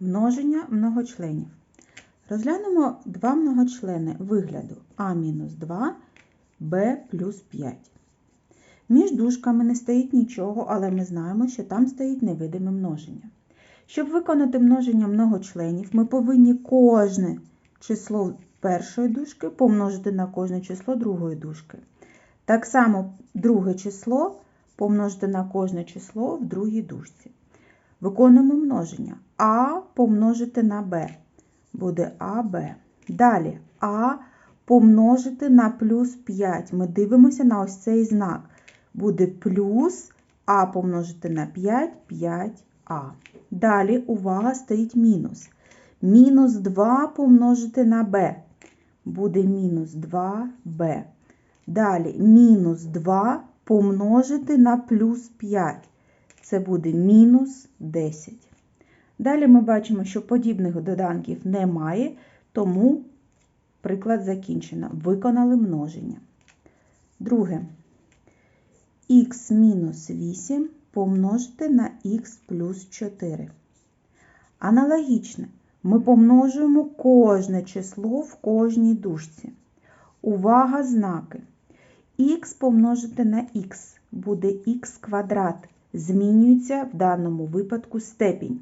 Множення многочленів. Розглянемо два многочлени вигляду А-2, Б плюс 5. Між дужками не стоїть нічого, але ми знаємо, що там стоїть невидиме множення. Щоб виконати множення многочленів, ми повинні кожне число першої дужки помножити на кожне число другої дужки. Так само друге число помножити на кожне число в другій дужці. Виконуємо множення. А помножити на Б. Буде АБ. Далі А помножити на плюс 5. Ми дивимося на ось цей знак. Буде плюс А помножити на 5, 5А. Далі, увага, стоїть мінус. Мінус 2 помножити на Б. Буде мінус 2Б. Далі мінус 2 помножити на плюс 5. Це буде мінус 10. Далі ми бачимо, що подібних доданків немає, тому приклад закінчено. Виконали множення. Друге. х мінус 8 помножити на х плюс 4. Аналогічно, ми помножуємо кожне число в кожній дужці. Увага, знаки. х помножити на х буде х квадрат. Змінюється в даному випадку степінь.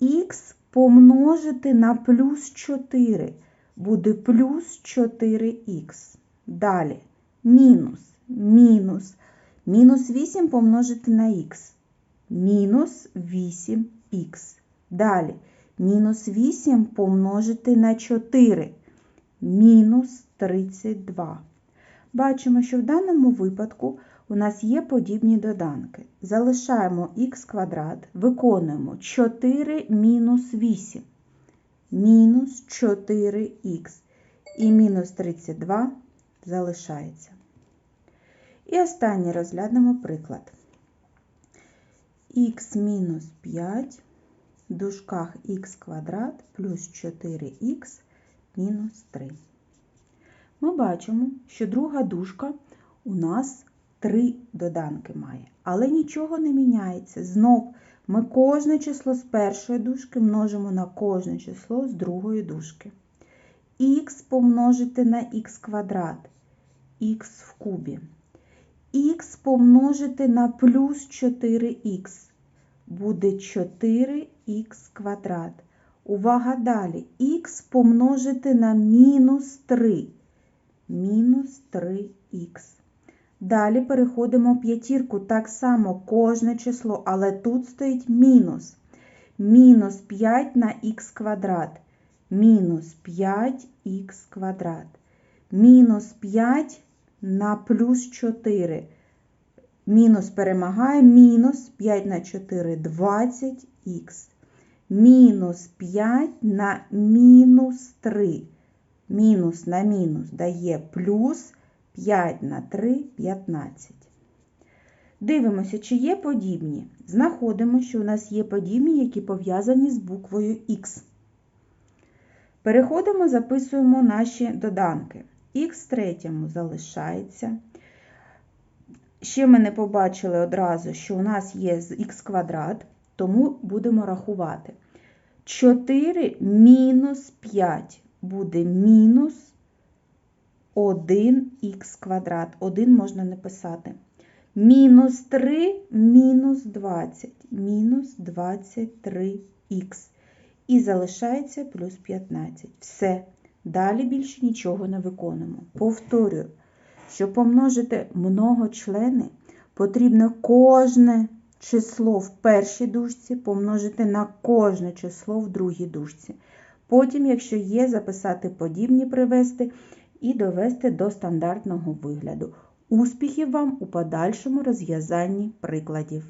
х помножити на плюс 4 буде плюс 4х. Далі мінус, мінус. Мінус 8 помножити на х. Мінус 8х. Далі мінус 8 помножити на 4. Мінус 32. Бачимо, що в даному випадку у нас є подібні доданки. Залишаємо х квадрат, виконуємо 4 мінус 8. Мінус 4х. І мінус 32 залишається. І останній розглянемо приклад. х мінус 5 в дужках х квадрат плюс 4х мінус 3. Ми бачимо, що друга дужка у нас три доданки має, але нічого не міняється. Знов ми кожне число з першої дужки множимо на кожне число з другої дужки. х помножити на х квадрат, х в кубі. х помножити на плюс 4х буде 4х квадрат. Увага далі. х помножити на мінус 3. Мінус 3х. Далі переходимо в п'ятірку. Так само кожне число, але тут стоїть мінус. Мінус 5 на х квадрат. Мінус 5х квадрат. Мінус 5 на плюс 4. Мінус перемагає, мінус 5 на 4 20х. Мінус 5 на мінус 3. Мінус на мінус дає плюс 5 на 3 15. Дивимося, чи є подібні. Знаходимо, що у нас є подібні, які пов'язані з буквою Х. Переходимо, записуємо наші доданки. Х третьому залишається. Ще ми не побачили одразу, що у нас є х квадрат, тому будемо рахувати. 4 мінус 5 буде мінус 1х квадрат. 1 можна не писати. Мінус 3 мінус 20, мінус 23х. І залишається плюс 15. Все. Далі більше нічого не виконуємо. Повторюю, щоб помножити многочлени, потрібно кожне число в першій дужці помножити на кожне число в другій дужці. Потім, якщо є, записати подібні привести і довести до стандартного вигляду. Успіхів вам у подальшому розв'язанні прикладів.